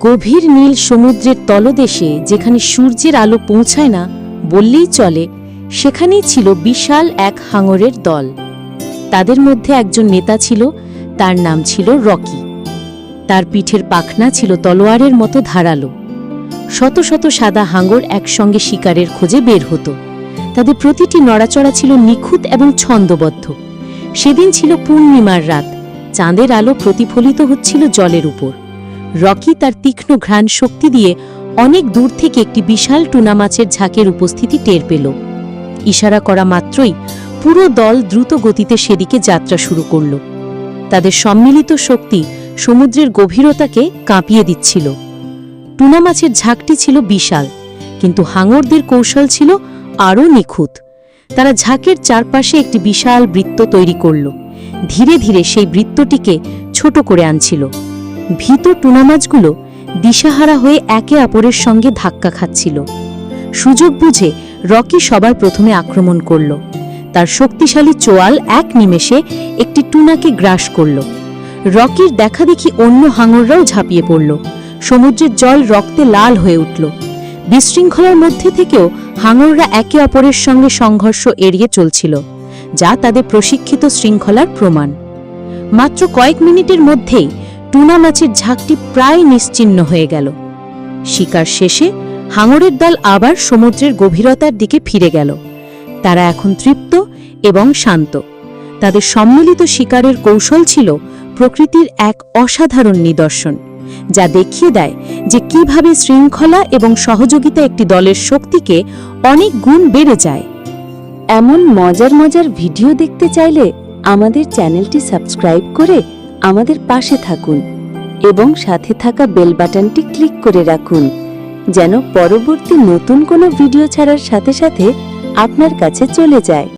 গভীর নীল সমুদ্রের তলদেশে যেখানে সূর্যের আলো পৌঁছায় না বললেই চলে, সেখানেই ছিল বিশাল এক হাঙরের দল। তাদের মধ্যে একজন নেতা ছিল, তার নাম ছিল রকি। তার পিঠের পাখনা ছিল তলোয়ারের মতো ধারালো। শত শত সাদা হাঙর একসঙ্গে শিকারের খোঁজে বের হতো। তাদের প্রতিটি নড়াচড়া ছিল নিখুঁত এবং ছন্দবদ্ধ। সেদিন ছিল পূর্ণিমার রাত। চাঁদের আলো প্রতিফলিত হচ্ছিল জলের উপর। রকি তার তীক্ষ্ণ ঘ্রাণ শক্তি দিয়ে অনেক দূর থেকে একটি বিশাল টুনা মাছের ঝাঁকের উপস্থিতি টের পেল। ইশারা করা মাত্রই পুরো দল দ্রুত গতিতে সেদিকে যাত্রা শুরু করল। তাদের সম্মিলিত শক্তি সমুদ্রের গভীরতাকে কাঁপিয়ে দিচ্ছিল। টুনা মাছের ঝাঁকটি ছিল বিশাল, কিন্তু হাঙরদের কৌশল ছিল আরও নিখুঁত। তারা ঝাঁকের চারপাশে একটি বিশাল বৃত্ত তৈরি করল। ধীরে ধীরে সেই বৃত্তটিকে ছোট করে আনছিল। ভীত টুনা মাছগুলো দিশাহারা হয়ে একে অপরের সঙ্গে ধাক্কা খাচ্ছিল। সুযোগ বুঝে রকি সবার প্রথমে আক্রমণ করল। তার শক্তিশালী চোয়াল এক নিমেষে একটি টুনাকে গ্রাস করল। রকির দেখা দেখি অন্য হাঙররাও ঝাঁপিয়ে পড়ল। সমুদ্রের জল রক্তে লাল হয়ে উঠল। বিশৃঙ্খলার মধ্যে থেকেও হাঙররা একে অপরের সঙ্গে সংঘর্ষ এড়িয়ে চলছিল, যা তাদের প্রশিক্ষিত শৃঙ্খলার প্রমাণ। মাত্র কয়েক মিনিটের মধ্যেই টুনা মাছের ঝাঁকটি প্রায় নিশ্চিহ্ন হয়ে গেল। শিকার শেষে হাঙরের দল আবার সমুদ্রের গভীরতার দিকে ফিরে গেল। তারা এখন তৃপ্ত এবং শান্ত। তাদের সম্মিলিত শিকারের কৌশল ছিল প্রকৃতির এক অসাধারণ নিদর্শন, যা দেখিয়ে দেয় যে কীভাবে শৃঙ্খলা এবং সহযোগিতা একটি দলের শক্তিকে অনেক গুণ বেড়ে যায়। এমন মজার মজার ভিডিও দেখতে চাইলে আমাদের চ্যানেলটি সাবস্ক্রাইব করে আমাদের পাশে থাকুন এবং সাথে থাকা বেল বাটনটি ক্লিক করে রাখুন, যেন পরবর্তী নতুন কোনো ভিডিও ছাড়ার সাথে সাথে আপনার কাছে চলে যায়।